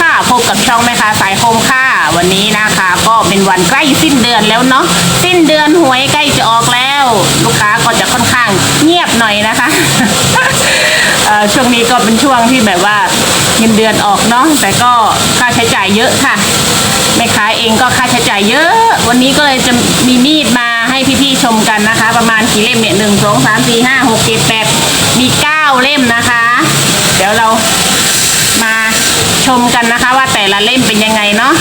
ค่ะ พบกับช่องแม่ค้าสายคมค่ะ วันนี้นะคะ ก็เป็นวันใกล้สิ้นเดือนแล้วเนาะสิ้นเดือนหวยใกล้จะออกแล้ว ลูกค้าก็จะค่อนข้างเงียบหน่อยนะคะช่วงนี้ก็เป็นช่วงที่แบบว่าเงินเดือนออกเนาะแต่ก็ค่าใช้จ่ายเยอะค่ะแม่ค้าเองก็ค่าใช้จ่ายเยอะ วันนี้ก็เลยจะมีมีดมาให้พี่ๆชมกันนะคะ ประมาณกี่เล่มเนี่ยหนึ่งสองสามสี่ห้าหกเจ็ดแปดมีเก้าเล่มนะคะ เดี๋ยวเรา ชมกันนะคะ ว่าแต่ละเล่มเป็นยังไงเนาะ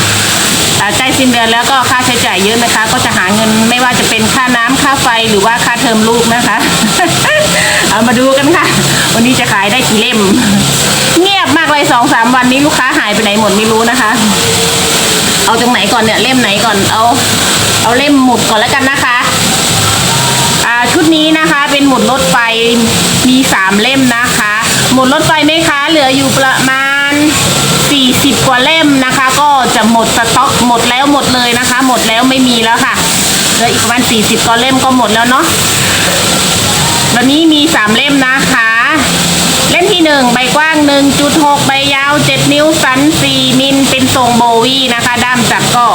อ่ใกล้สิ้นเดือนแล้วก็ค่าใช้จ่ายเยอะนะคะ ก็จะหาเงินไม่ว่าจะเป็นค่าน้ำค่าไฟหรือว่าค่าเทอมลูกนะคะ เอามาดูกันค่ะ วันนี้จะขายได้กี่เล่ม เงียบมากเลยสองสามวันนี้ลูกค้าหายไปไหนหมดไม่รู้นะคะ เอาตรงไหนก่อนเนี่ยเล่มไหนก่อนเอา เอาเล่มหมุดก่อนแล้วกันนะคะอ่าชุดนี้นะคะเป็นหมุดรถไฟมีสามเล่มนะคะ หมุดรถไฟไหมคะเหลืออยู่ประมาณ ณ 40 กว่าเล่มนะคะ ก็จะหมดสต็อกหมดแล้วหมดเลยนะคะ หมดแล้วไม่มีแล้วค่ะเหลืออีกประมาณ40 กว่าเล่มก็หมดแล้วเนาะวันนี้มีสามเล่มนะคะ เล่มที่หนึ่งใบกว้าง 1.6 ใบยาว 7 นิ้วสัน 4 มิลเป็นทรงโบวี่นะคะ ด้ามจับก็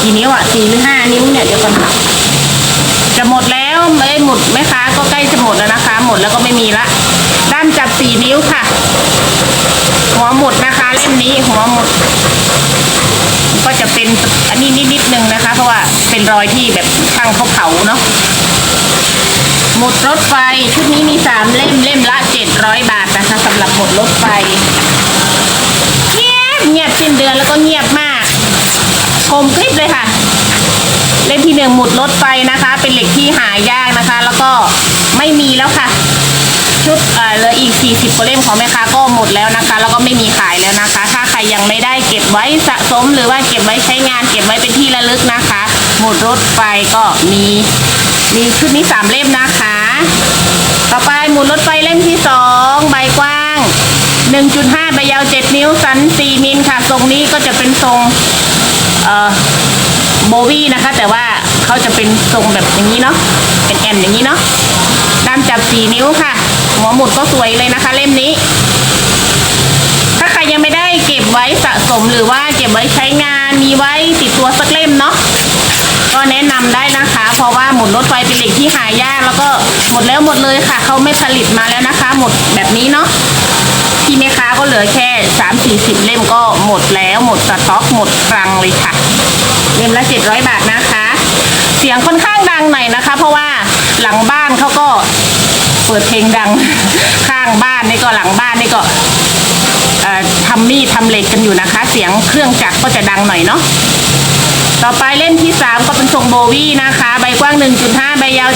กี่นิ้วอะ4หรือ5นิ้วเนี่ยเดี๋ยวก่อนค่ะจะหมดแล้ว ไม่หมดแม่ค้าก็ใกล้จะหมดแล้วนะคะ หมดแล้วก็ไม่มีละ ด้ามจับ4นิ้วค่ะ หัวหมดนะคะเล่มนี้หัวหมด ก็จะเป็นอันนี้นิดๆนึงนะคะ เพราะว่าเป็นรอยที่แบบช่างเขาเผาเนาะหมดรถไฟชุดนี้มีสามเล่มเล่มละเจ็ดร้อยบาทนะคะสำหรับหมดรถไฟเงียบเงียบสิ้นเดือนแล้วก็เงียบมากคมคลิปเลยค่ะ เล่มที่หนึ่งหมุดรถไฟนะคะ เป็นเหล็กที่หายากนะคะ แล้วก็ไม่มีแล้วค่ะ ชุดเอ่อเหลืออีก 40กว่าเล่มของแม่ค้าก็หมดแล้วนะคะ แล้วก็ไม่มีขายแล้วนะคะ ถ้าใครยังไม่ได้เก็บไว้สะสมหรือว่าเก็บไว้ใช้งานเก็บไว้เป็นที่ระลึกนะคะ หมุดรถไฟก็มีมีชุดนี้สามเล่มนะคะ ต่อไปหมุดรถไฟเล่มที่สองใบกว้าง 1.5ใบยาว 7 นิ้วสัน 4 มิลค่ะ ทรงนี้ก็จะเป็นทรง เอ่อ โบวี่นะคะ แต่ว่าเขาจะเป็นทรงแบบอย่างนี้เนาะเป็นแอนอย่างนี้เนาะด้ามจับสี่นิ้วค่ะ หัวหมุดก็สวยเลยนะคะ เล่มนี้ ถ้าใครยังไม่ได้เก็บไว้สะสมหรือว่าเก็บไว้ใช้งานมีไว้ติดตัวสักเล่มเนาะ ก็แนะนำได้นะคะ เพราะว่าหมุดรถไฟเป็นเหล็กที่หายากแล้วก็หมดแล้วหมดเลยค่ะเขาไม่ผลิตมาแล้วนะคะ หมดแบบนี้เนาะที่แม่ค้าก็เหลือแค่สามสี่สิบเล่มก็หมดแล้วหมดสต็อกหมดครังเลยค่ะเล่มละเจ็ดร้อยบาทนะคะ เสียงค่อนข้างดังหน่อยนะคะ เพราะว่าหลังบ้านเขาก็เปิดเพลงดังข้างบ้านนี่ก็หลังบ้านนี่ก็ทำมีดทำเหล็กกันอยู่นะคะ เสียงเครื่องจักรก็จะดังหน่อยเนาะ ต่อไปเล่มที่ 3 ก็เป็นทรงโบวี่นะคะ ใบกว้าง 1.5 ใบยาว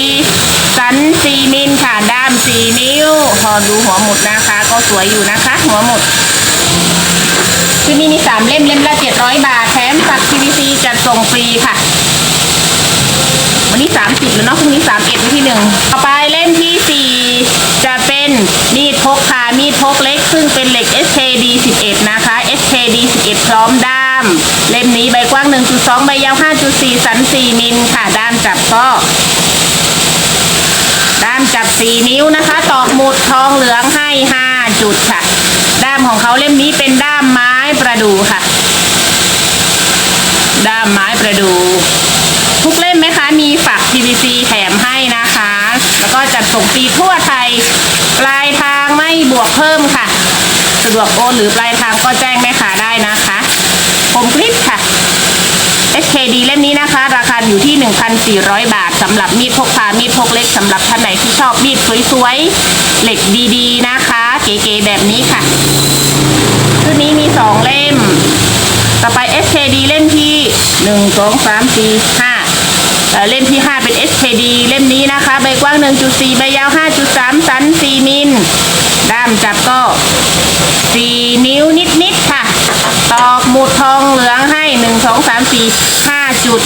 7.4 สัน 4 มิลค่ะด้าม 4 นิ้วพอดูหัวหมุดนะคะ ก็สวยอยู่นะคะ หัวหมุดคือนี่มี 3 เล่มเล่มละ 700 บาท แถมสัก PVC จัดส่งฟรีค่ะ วันนี้ 30 แล้วเนาะพรุ่งนี้ 31วันที่หนึ่งต่อไปเล่มที่ 4 จะเป็นมีดพกค่ะมีดพกเล็ก ซึ่งเป็นเหล็ก SKD 11 นะคะ SKD 11 พร้อมได้ ม เล่มนี้ใบกว้าง 1.2 ใบยาว 5.4 สัน 4 มิลค่ะ ด้ามจับก็ ด้ามจับ 4 นิ้วนะคะ ตอกหมุดทองเหลืองให้ 5 จุดค่ะ ด้ามของเขาเล่มนี้เป็นด้ามไม้ประดู่ค่ะ ด้ามไม้ประดู่ทุกเล่มไหมคะ มีฝัก PVC แถมให้นะคะ แล้วก็จัดส่งฟรีทั่วไทย ปลายทางไม่บวกเพิ่มค่ะ สะดวกโอนหรือปลายทางก็แจ้งแม่ค้าได้นะคะ ผมคลิปค่ะ SKD เล่มนี้นะคะ ราคาอยู่ที่ 1,400 บาทสำหรับมีดพกพา มีดพกเล็กสำหรับท่านไหนที่ชอบมีดสวยๆ เหล็กดีๆนะคะ เก๋ๆแบบนี้ค่ะ ชุดนี้มี 2 เล่ม ต่อไป SKD เล่มที่ 1 2 3 4 5เอ่อเล่มที่ 5 เป็น SKD เล่มนี้นะคะ ใบกว้าง 1.4 ใบยาว 5.3 สัน 4 มิล ด้ามจับก็ 4 นิ้วนิดๆค่ะ ตอกหมุดทอ งเหลืองให้1 2 3 4 5จุด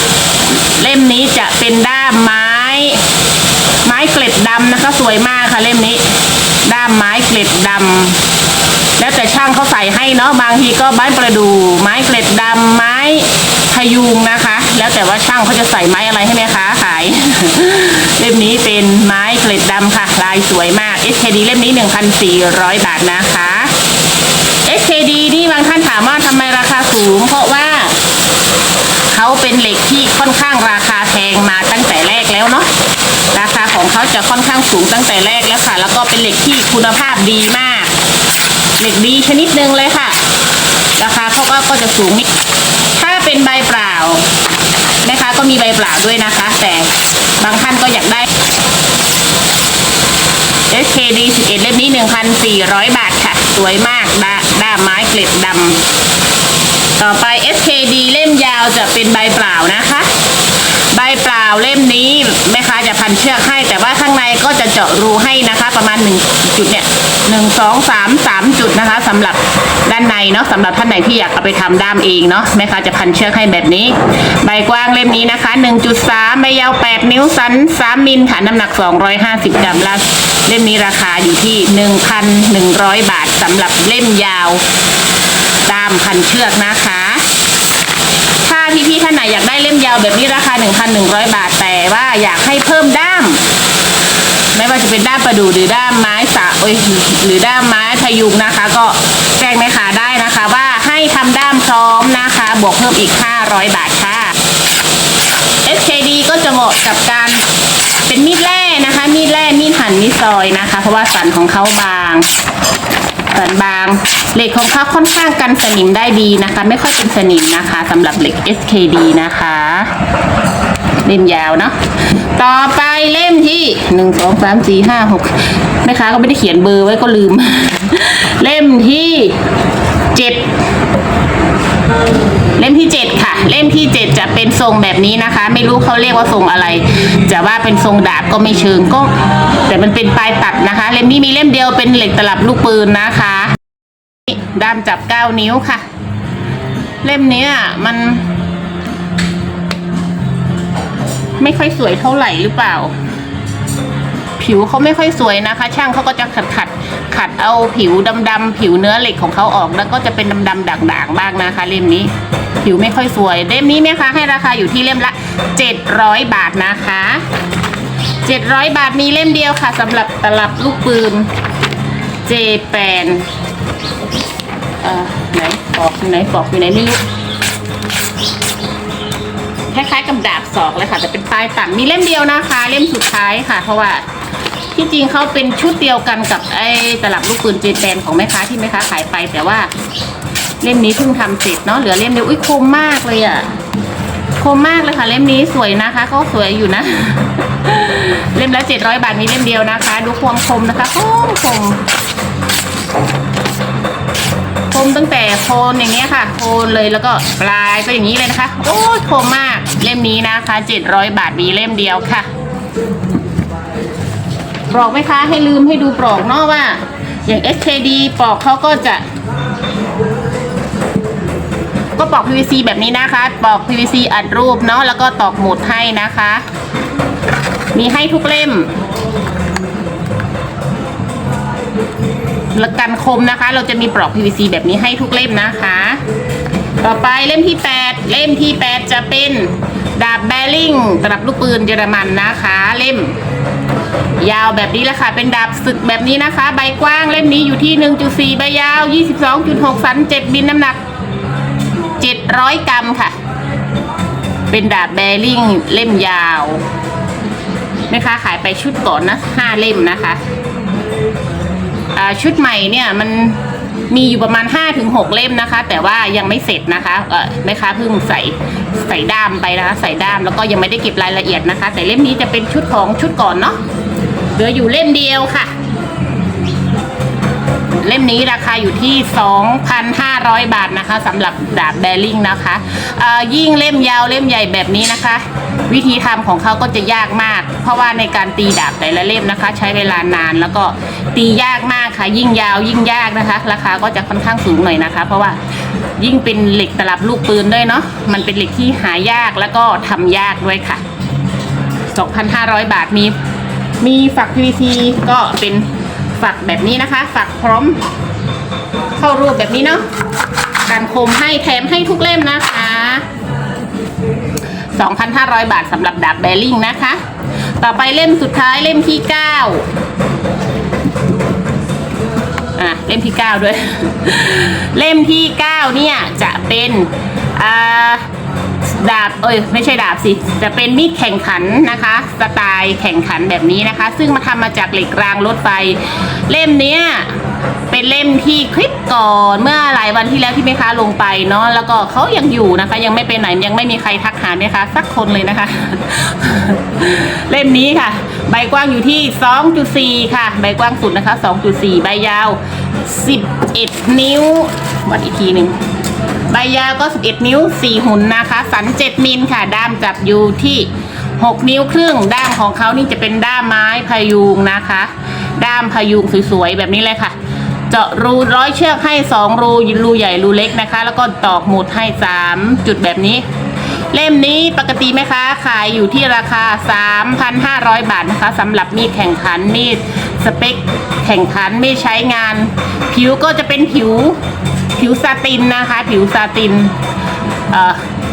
เล่มนี้จะเป็นด้ามไม้ ไม้เกล็ดดำนะคะ สวยมากค่ะเล่มนี้ ด้ามไม้เกล็ดดำแล้วแต่ช่างเขาใส่ให้เนาะบางทีก็ไม้ประดู่ไม้เกล็ดดำไม้พยุงนะคะ แล้วแต่ว่าช่างเขาจะใส่ไม้อะไรให้แม่ค้าขาย เล่มนี้เป็นไม้เกล็ดดำค่ะ ลายสวยมาก SKD เล่มนี้ 1,400 บาทนะคะ SKD นี่บางท่านถามว่าทำไมราคาสูง เพราะว่า เขาเป็นเหล็กที่ค่อนข้างราคาแพงมาตั้งแต่แรกแล้วเนาะราคาของเขาจะค่อนข้างสูงตั้งแต่แรกแล้วค่ะ แล้วก็เป็นเหล็กที่คุณภาพดีมาก เหล็กดีชนิดหนึ่งเลยค่ะ ราคาเขาก็ก็จะสูงนิดถ้าเป็นใบเปล่าแม่ค้าก็มีใบเปล่าด้วยนะคะ แต่บางท่านก็อยากได้ SKD 11 เล่มนี้ 1,400 บาทค่ะ สวยมากด้าด้ามไม้เกล็ดดำต่อไป SKD เล่มยาวจะเป็นใบเปล่านะคะ ใบเปล่าเล่มนี้แม่ค้าจะพันเชือกให้ แต่ว่าข้างในก็จะเจาะรูให้นะคะ ประมาณ1จุดเนี่ยหนึ่งสองสามสามจุดนะคะสำหรับด้านในเนาะสำหรับท่านไหนที่อยากเอาไปทำด้ามเองเนาะแม่ค้าจะพันเชือกให้แบบนี้ ใบกว้างเล่มนี้นะคะ1.3ใบยาว8นิ้วสัน3มิลค่ะน้ำหนัก250กรัมละเล่มนี้ราคาอยู่ที่1,100บาทสำหรับเล่มยาวด้ามพันเชือกนะคะ พี่ๆท่านไหนอยากได้เล่มยาวแบบนี้ราคา 1,100 บาท แต่ว่าอยากให้เพิ่มด้าม ไม่ว่าจะเป็นด้ามประดู่หรือด้ามไม้สะโอ้ยหรือด้ามไม้พยุงนะคะ ก็แจ้งแม่ค้าได้นะคะ ว่าให้ทำด้ามพร้อมนะคะ บวกเพิ่มอีก 500 บาทค่ะ SKD ก็จะเหมาะกับการเป็นมีดแร่นะคะ มีดแร่มีดหั่นมีดซอยนะคะ เพราะว่าสันของเขาบาง สันบางเหล็กของเขาค่อนข้างกันสนิมได้ดีนะคะ ไม่ค่อยเป็นสนิมนะคะสำหรับเหล็ก SKD นะคะ เล่มยาวเนาะต่อไปเล่มที่หนึ่งสองสามสี่ห้าหกแม่ค้าก็ไม่ได้เขียนเบอร์ไว้ก็ลืม เล่มที่เจ็ด เล่มที่เจ็ดค่ะ เล่มที่เจ็ดจะเป็นทรงแบบนี้นะคะ ไม่รู้เขาเรียกว่าทรงอะไร จะว่าเป็นทรงดาบก็ไม่เชิงก็ แต่มันเป็นปลายตัดนะคะ เล่มนี้มีเล่มเดียวเป็นเหล็กตลับลูกปืนนะคะด้ามจับเก้านิ้วค่ะ เล่มนี้มัน ไม่ค่อยสวยเท่าไหร่หรือเปล่า ผิวเขาไม่ค่อยสวยนะคะ ช่างเขาก็จะขัดขัดขัดเอาผิวดำๆผิวเนื้อเหล็กของเขาออก แล้วก็จะเป็นดำๆด่างๆบ้างนะคะ เล่มนี้ ผิวไม่ค่อยสวยเล่มนี้นะคะให้ราคาอยู่ที่เล่มละ 700 บาทนะคะ 700 บาทมีเล่มเดียวค่ะสำหรับตลับลูกปืนเจแปนเอ่อไหนปอกอยู่ไหนปอกอยู่ไหนไม่รู้คล้ายๆกับดาบศอกเลยค่ะแต่เป็นปลายตัดมีเล่มเดียวนะคะ เล่มสุดท้ายค่ะ เพราะว่า ที่จริงเขาเป็นชุดเดียวกันกับไอ้ตลับลูกปืนเจแปนของแม่ค้าที่แม่ค้าขายไป แต่ว่าเล่มนี้เพิ่งทำเสร็จเนาะเหลือเล่มเดียวอุ้ยคมมากเลยอะคมมากเลยค่ะเล่มนี้สวยนะคะก็สวยอยู่นะ เล่มละเจ็ดร้อยบาทมีเล่มเดียวนะคะ ดูความคมนะคะคมคมคมตั้งแต่โคนอย่างเงี้ยค่ะ โคนเลยแล้วก็ปลายก็อย่างนี้เลยนะคะ โอ้ยคมมากเล่มนี้นะคะ 700 บาทมีเล่มเดียวค่ะ ปลอกไหมคะให้ลืมให้ดูปลอกเนาะว่า อย่าง SKD ปลอกเขาก็จะ ก็ปลอก PVC แบบนี้นะคะ ปลอก PVC อัดรูปเนาะแล้วก็ตอกหมุดให้นะคะ มีให้ทุกเล่มและกันคมนะคะ เราจะมีปลอก PVC แบบนี้ให้ทุกเล่มนะคะ ต่อไปเล่มที่ 8 เล่มที่ 8 จะเป็นดาบแบริ่งตลับลูกปืนเยอรมันนะคะ เล่ม ยาวแบบนี้แหละค่ะ เป็นดาบศึกแบบนี้นะคะ ใบกว้างเล่มนี้อยู่ที่ 1.4 ใบยาว 22.6 สัน7บินน้ำหนัก 700 กรัมค่ะ เป็นดาบแบริ่งเล่มยาวนะคะขายไปชุดก่อนนะ5เล่มนะคะ ชุดใหม่เนี่ยมันมีอยู่ประมาณ5-6เล่มนะคะ แต่ว่ายังไม่เสร็จนะคะเออแม่ค้าเพิ่งใส่ใส่ด้ามไปนะคะ ใส่ด้ามแล้วก็ยังไม่ได้เก็บรายละเอียดนะคะ แต่เล่มนี้จะเป็นชุดของชุดก่อนเนาะ เหลืออยู่เล่มเดียวค่ะ เล่มนี้ราคาอยู่ที่ 2,500 บาทนะคะสำหรับดาบแบริ่งนะคะยิ่งเล่มยาวเล่มใหญ่แบบนี้นะคะ วิธีทำของเขาก็จะยากมาก เพราะว่าในการตีดาบแต่ละเล่มนะคะ ใช้เวลานานแล้วก็ตียากมากค่ะ ยิ่งยาวยิ่งยากนะคะ ราคาก็จะค่อนข้างสูงหน่อยนะคะ เพราะว่ายิ่งเป็นเหล็กตลับลูกปืนด้วยเนาะมันเป็นเหล็กที่หายากแล้วก็ทำยากด้วยค่ะ 2,500 บาทมี มีฝัก PVC ก็เป็นฝักแบบนี้นะคะ ฝักพร้อมเข้ารูปแบบนี้เนาะการคมให้แถมให้ทุกเล่มนะคะ 2,500 บาทสำหรับดาบแบริ่งนะคะ ต่อไปเล่มสุดท้ายเล่มที่ 9 อะ เล่มที่เก้าด้วย เล่มที่เก้าเนี่ย จะเป็น อ่า ดาบเอ้ยไม่ใช่ดาบสิ จะเป็นมีดแข่งขันนะคะ สไตล์แข่งขันแบบนี้นะคะ ซึ่งมาทำมาจากเหล็กรางรถไฟ เล่มเนี้ยเป็นเล่มที่คลิปก่อนเมื่อหลายวันที่แล้วที่แม่ค้าลงไปเนาะแล้วก็เขายังอยู่นะคะ ยังไม่ไปไหนยังไม่มีใครทักหาแม่ค้าสักคนเลยนะคะ เล่มนี้ค่ะ ใบกว้างอยู่ที่ 2.4 ค่ะ ใบกว้างสุดนะคะ 2.4 ใบยาว 11 นิ้ว วัดอีกทีหนึ่ง ใบยาวก็ 11 นิ้ว 4 หุ่นนะคะ สัน 7 มิลค่ะ ด้ามจับอยู่ที่ 6 นิ้วครึ่ง ด้ามของเขานี่จะเป็นด้ามไม้พายุงนะคะ ด้ามพายุงสวยๆ แบบนี้เลยค่ะ เจาะรูร้อยเชือกให้ 2 รูรูใหญ่รูเล็กนะคะ แล้วก็ตอกหมุดให้ 3 จุดแบบนี้เล่มนี้ปกติไหมคะ ขายอยู่ที่ราคา 3,500 บาทนะคะสำหรับมีดแข่งขันมีด สเปคแข่งขันไม่ใช้งาน ผิวก็จะเป็นผิวผิวซาตินนะคะ ผิวซาติน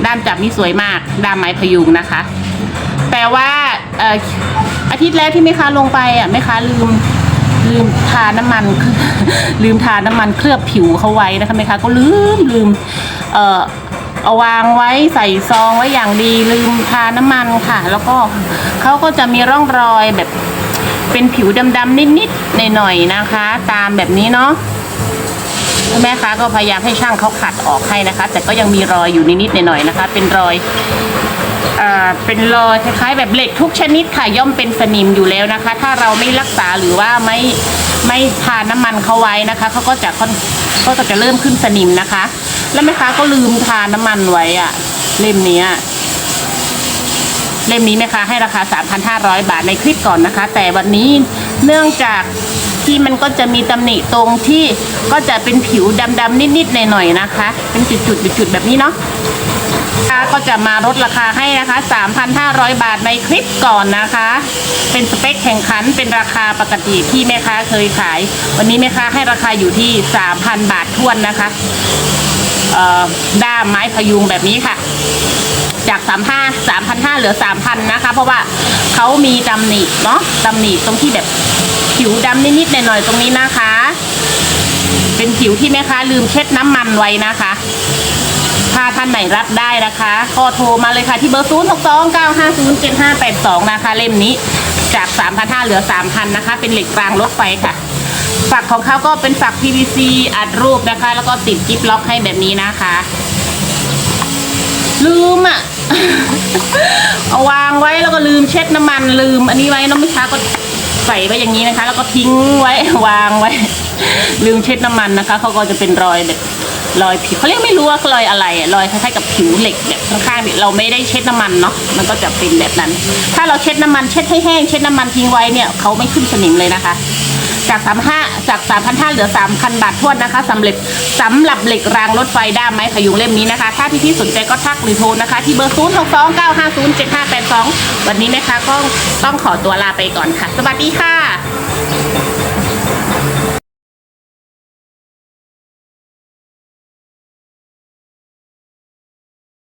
ด้ามจับนี่สวยมากด้ามไม้พยุงนะคะ แต่ว่าเอ่อาทิตย์แล้วที่แม่ค้าลงไปอะแม่ค้าลืมลืมทาน้ำมันลืมทาน้ำมันเคลือบผิวเขาไว้นะคะแม่ค้าก็ลืมลืมเอ่อเอาวางไว้ใส่ซองไว้อย่างดีลืมทาน้ำมันค่ะ แล้วก็เขาก็จะมีร่องรอยแบบ เป็นผิวดำๆนิดๆหน่อยๆนะคะ ตามแบบนี้เนาะแม่ค้าก็พยายามให้ช่างเขาขัดออกให้นะคะ แต่ก็ยังมีรอยอยู่นิดๆหน่อยๆนะคะ เป็นรอยอ่าเป็นรอยคล้ายๆแบบเหล็กทุกชนิดค่ะย่อมเป็นสนิมอยู่แล้วนะคะ ถ้าเราไม่รักษาหรือว่าไม่ไม่ทาน้ำมันเขาไว้นะคะเขาก็จะค่อนก็จะเริ่มขึ้นสนิมนะคะ แล้วแม่ค้าก็ลืมทาน้ำมันไว้อะเล่มนี้ เล่มนี้นะคะให้ราคา 3,500 บาทในคลิปก่อนนะคะ แต่วันนี้เนื่องจากที่มันก็จะมีตำหนิตรงที่ก็จะเป็นผิวดำๆนิดๆหน่อยๆนะคะ เป็นจุดๆจุดๆแบบนี้เนาะก็จะมาลดราคาให้นะคะ 3,500 บาทในคลิปก่อนนะคะ เป็นสเปคแข่งขันเป็นราคาปกติที่แม่ค้าเคยขาย วันนี้แม่ค้าให้ราคาอยู่ที่ 3,000 บาททวนนะคะ ด้ามไม้พยุงแบบนี้ค่ะ จากสามห้าสามพันห้าเหลือสามพันนะคะ เพราะว่าเขามีตำหนิเนาะตำหนิตรงที่แบบผิวดำนิดๆหน่อยๆตรงนี้นะคะ เป็นผิวที่แม่ค้าลืมเช็ดน้ำมันไว้นะคะถ้าท่านไหนรับได้นะคะก็โทรมาเลยค่ะที่เบอร์ 0 6 2 9 5 0 7 5 8 2 นะคะ เล่มนี้จาก 3,500เหลือ 3,000 นะคะ เป็นเหล็กกลางรถไฟค่ะ ฝักของเขาก็เป็นฝัก PVC อัดรูปนะคะ แล้วก็ติดจิ๊บล็อกให้แบบนี้นะคะ ลืมอะ เอาวางไว้แล้วก็ลืมเช็ดน้ำมันลืม อันนี้ไว้น้องไม่ช้าก็ใส่ไว้อย่างนี้นะคะ แล้วก็ทิ้งไว้วางไว้ ลืมเช็ดน้ำมันนะคะเขาก็จะเป็นรอยแบบรอยผิวเขาเรียกไม่รู้ว่ารอยอะไรรอยคล้ายๆกับผิวเหล็กแบบข้างๆเนี่ยเราไม่ได้เช็ดน้ำมันเนาะมันก็จะเป็นแบบนั้น ถ้าเราเช็ดน้ำมันเช็ดให้แห้งเช็ดน้ำมันทิ้งไว้เนี่ยเขาไม่ขึ้นสนิมเลยนะคะ จากสามห้าจากสามพันห้าเหลือสามพันบาททวนนะคะสำเร็จสำหรับเหล็กรางรถไฟด้ามไม้พยุงเล่มนี้นะคะ ถ้าพี่พี่ๆสนใจก็ทักหรือโทรนะคะ ที่เบอร์ศูนย์หกสองเก้าห้าศูนย์เจ็ดห้าแปดสองวันนี้นะคะก็ต้องขอตัวลาไปก่อนค่ะ สวัสดีค่ะ